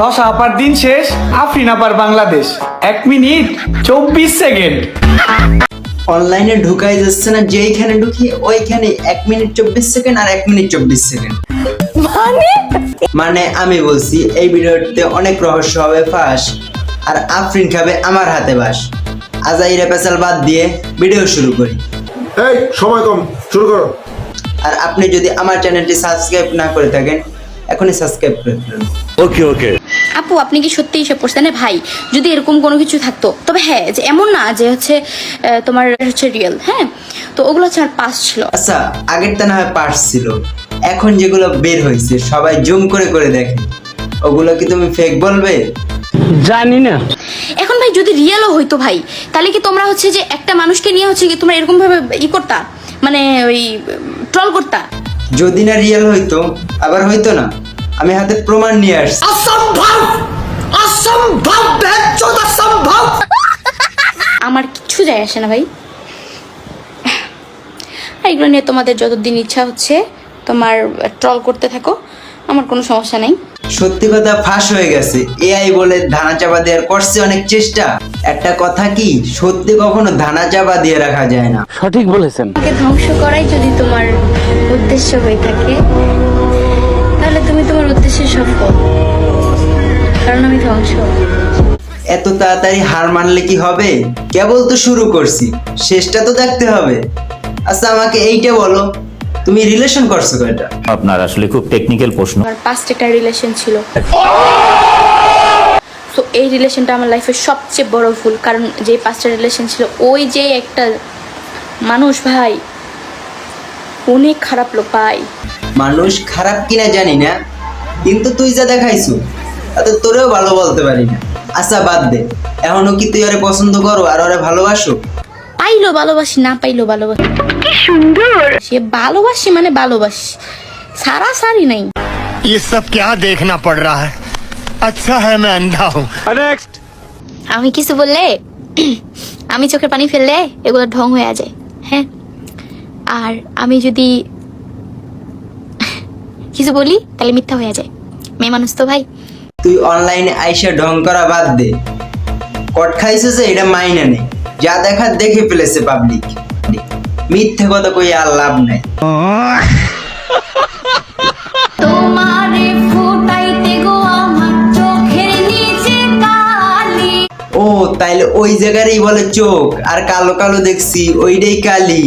শশা আপার দিন শেষ আফরিন আপার বাংলাদেশ। এক মিনিট চব্বিশ সেকেন্ড। অনলাইনে ঢুকাই যাচ্ছে না যেইখানে ঢুকি ওইখানে এক মিনিট চব্বিশ সেকেন্ড আর এক মিনিট চব্বিশ সেকেন্ড। মানে? আমি বলছি এই ভিডিওতে অনেক রহস্য হবে ফাঁস। আর আফরিন খাবে আমার হাতে বাস। আজাইরা পেশাল বাদ দিয়ে ভিডিও শুরু করি। এই সময় কম শুরু করো। আর আপনি যদি আমার চ্যানেলটি সাবস্ক্রাইব না করে থাকেন এখনই সাবস্ক্রাইব করে ফেলুন। ওকে ওকে আপু আপনি কি সত্যি এসে পড়ছেন ভাই যদি এরকম কোনো কিছু থাকতো। তবে হ্যাঁ যে এমন না যে হচ্ছে তোমার হচ্ছে রিয়েল হ্যাঁ? তো ওগুলো হচ্ছে আমার পাস ছিল। আচ্ছা আগেরটা না হয় পার্স ছিল। এখন যেগুলো বের হয়েছে সবাই জুম করে করে দেখে। ওগুলো কি তুমি ফেক বলবে? জানি না। এখন ভাই যদি রিয়েলও হইতো ভাই তাহলে কি তোমরা হচ্ছে যে একটা মানুষকে নিয়ে হচ্ছে কি তোমরা এরকম ভাবে ই করতা? মানে ওই ট্রল করতা? যদি না রিয়েল হইতো আবার হইতো না। আমি হাতে প্রমাণ নিয়ে আসছি। অসম্ভব! অসম্ভব বেজ্জত অসম্ভব! আমার কিচ্ছু যায় আসে না ভাই। আর এগুলো নিয়ে তোমাদের যতদিন ইচ্ছা হচ্ছে তোমার ট্রল করতে থাকো আমার কোনো সমস্যা নেই। সত্যি কথা ফাঁস হয়ে গেছে। এআই বলে ধানা চাপা দেওয়ার করছে অনেক চেষ্টা। একটা কথা কি সত্যি কখনো ধানা চাপা দিয়ে রাখা যায় না। আমাকে ধ্বংস করাই যদি তোমার উদ্দেশ্য হয়ে থাকে। সফল কারণ আমি ধ্বংস। এত তাড়াতাড়ি হার মানলে কি হবে? কেবল তো শুরু করছি। শেষটা তো দেখতে হবে। আচ্ছা আমাকে এইটা বলো। তুমি রিলেশন করছ কয়টা? আপনার আসলে খুব টেকনিক্যাল প্রশ্ন। আমার পাস্ট একটা রিলেশন ছিল। তো এই রিলেশনটা আমার লাইফের সবচেয়ে বড় ভুল। কারণ যে পাঁচটা রিলেশন ছিল ওই যে একটা মানুষ ভাই অনেক খারাপ লোক ভাই। মানুষ খারাপ কিনা জানি না কিন্তু তুই যা দেখাইছো তাতে তোরেও ভালো বলতে পারি না আচ্ছা বাদ দে এখনো কি তুই ওরে পছন্দ করো আর ওরে ভালোবাসো পাইলো ভালোবাসি না পাইলো ভালোবাসি কি সুন্দর সে ভালোবাসি মানে ভালোবাসি সারা সারি নাই ये सब क्या देखना पड़ रहा है अच्छा है मैं अंधा हूँ আমি কিছু বললে আমি চোখের পানি ফেললে এগুলো ঢং হয়ে যায় হ্যাঁ আর আমি যদি কিছু বলি তাহলে মিথ্যা হয়ে যায় মেয়ে মানুষ তো ভাই। তুই অনলাইনে আইসা ঢং করা বাদ দে। কট খাইছে যে এটা মাইনে নেই যা দেখার দেখে ফেলেছে পাবলিক মিথ্যে কথা কই আর লাভ নাই। ও তাইলে ওই জায়গারই বলে চোখ আর কালো কালো দেখছি ওইটাই কালি।